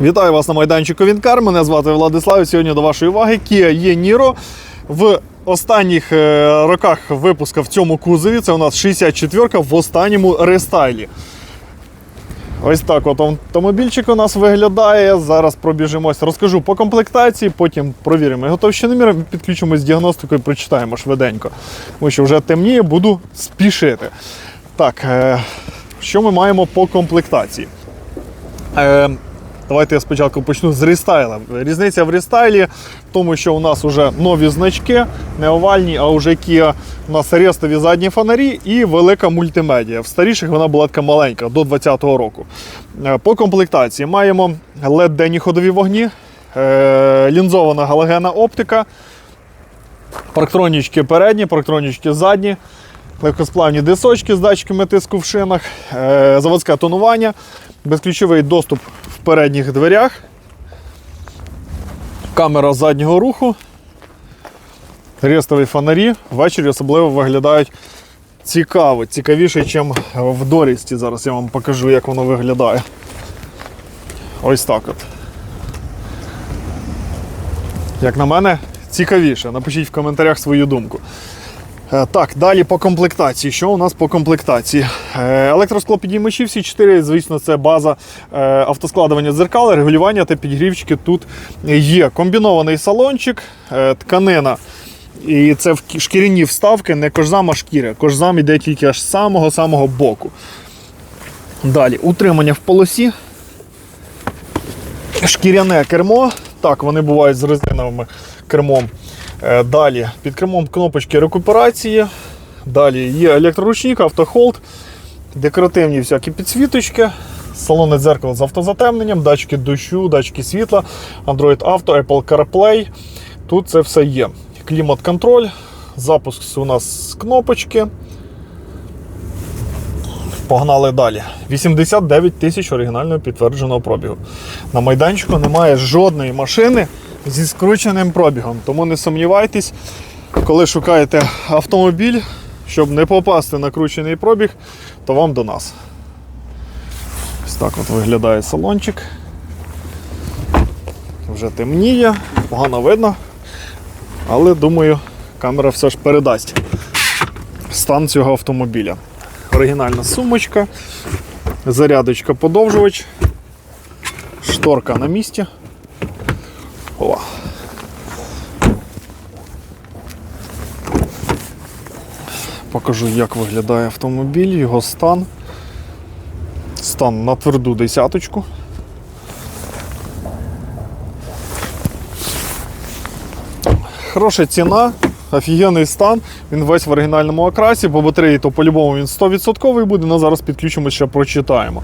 Вітаю вас на майданчику Вінкар. Мене звати Владислав. І Сьогодні до вашої уваги Kia є Niro. В останніх е, роках випуска в цьому кузові це у нас 64 ка в останньому рестайлі. Ось так от автомобільчик у нас виглядає. Зараз пробіжимось, розкажу по комплектації, потім провіримо його товщиномір, підключимось з діагностикою, прочитаємо швиденько. Тому що вже темніє, буду спішити. Так, е, що ми маємо по комплектації? Давайте я спочатку почну з рестайла. Різниця в рестайлі в тому, що у нас вже нові значки, не овальні, а вже Kia. У нас рестові задні фонарі і велика мультимедіа. В старіших вона була така маленька до 2020 року. Е, По комплектації маємо led денні ходові вогні, е, лінзована галогенна оптика, парктронічки передні, парктронічки задні. Легкосплавні дисочки з датчиками тиску в шинах, е, заводське тонування, безключовий доступ передніх дверях, камера заднього руху, рестові фонарі. Ввечері особливо виглядають цікаво, цікавіше, ніж в Дорісті. Зараз я вам покажу, як воно виглядає. Ось так от. Як на мене, цікавіше. Напишіть в коментарях свою думку. Е, Так, далі по комплектації. Що у нас по комплектації? Е, Електросклопідіймачі всі 4, звісно, це база е, автоскладування дзеркал, регулювання та підгрівчики тут є. Комбінований салончик, тканина. І це в шкіряні вставки, не кожзам, а шкіря. Кожзам іде тільки аж з самого-самого боку. Далі, утримання в полосі. Шкіряне кермо. Так, вони бувають з резиновим кермом. Е, Далі під кермом кнопочки рекуперації. Далі є електроручник, автохолд, декоративні всякі підсвіточки, салонне дзеркало з автозатемненням, датчики дощу, датчики світла, Android Auto, Apple CarPlay. Тут це все є. Клімат-контроль, запуск у нас з кнопочки. Погнали далі. 89 тисяч оригінального підтвердженого пробігу. На майданчику немає жодної машини зі скрученим пробігом. Тому не сумнівайтесь, коли шукаєте автомобіль, щоб не попасти на кручений пробіг, то вам до нас. Ось так от виглядає салончик. Вже темніє, погано видно. Але думаю, камера все ж передасть стан цього автомобіля. Оригінальна сумочка, зарядочка подовжувач, шторка на місці. О. Покажу, як виглядає автомобіль, його стан. Стан на тверду десяточку. Хороша ціна, офігенний стан. Він весь в оригінальному окрасі. По батареї то по-любому він 100% буде. Ну, зараз підключимо, ще прочитаємо.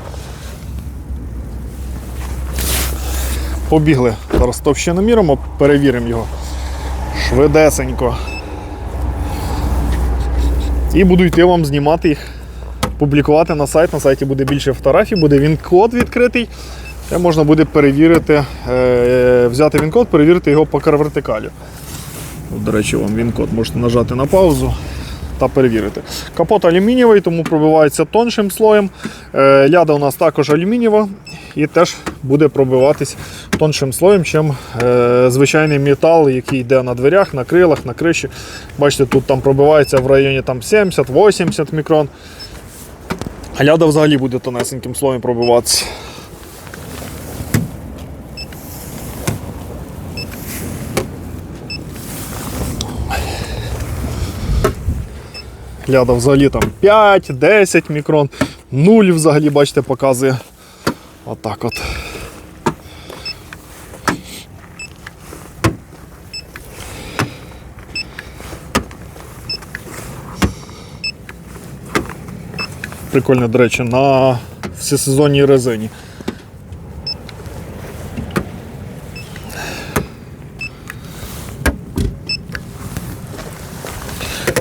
Побігли. Зараз товщиноміром, перевіримо його швидесенько. І буду йти вам знімати їх, публікувати на сайт. На сайті буде більше фотографій, буде він код відкритий. Де можна буде перевірити, е, взяти він код, перевірити його по карвертикалі. До речі, вам він код можете нажати на паузу та перевірити. Капот алюмінієвий, тому пробивається тоншим слоєм. Е, Ляда у нас також алюмінієва і теж буде пробиватись тоншим слоєм, чим е, звичайний метал, який йде на дверях, на крилах, на криші. Бачите, тут там пробивається в районі там 70-80 мікрон. А ляда взагалі буде тонесеньким слоєм пробиватися. Ляда взагалі там 5-10 мікрон, 0 взагалі, бачите, показує. Отак от. Прикольно, до речі, на всесезонній резині.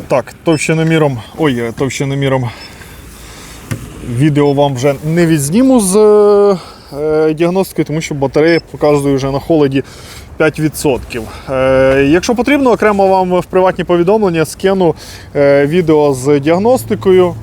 Так, товщиноміром. Ой, е, товщиноміром відео вам вже не відзніму з е, е, діагностики, тому що батарея показує вже на холоді 5%. Е, якщо потрібно, окремо вам в приватні повідомлення скину відео з діагностикою.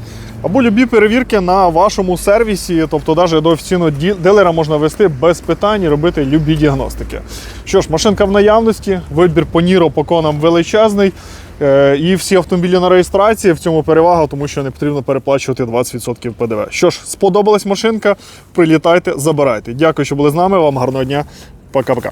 або любі перевірки на вашому сервісі, тобто навіть до офіційного дилера можна вести без питань і робити любі діагностики. Що ж, машинка в наявності, вибір по Ніро по конам величезний. Е, І всі автомобілі на реєстрації в цьому перевага, тому що не потрібно переплачувати 20% ПДВ. Що ж, сподобалась машинка? Прилітайте, забирайте. Дякую, що були з нами. Вам гарного дня. Пока-пока.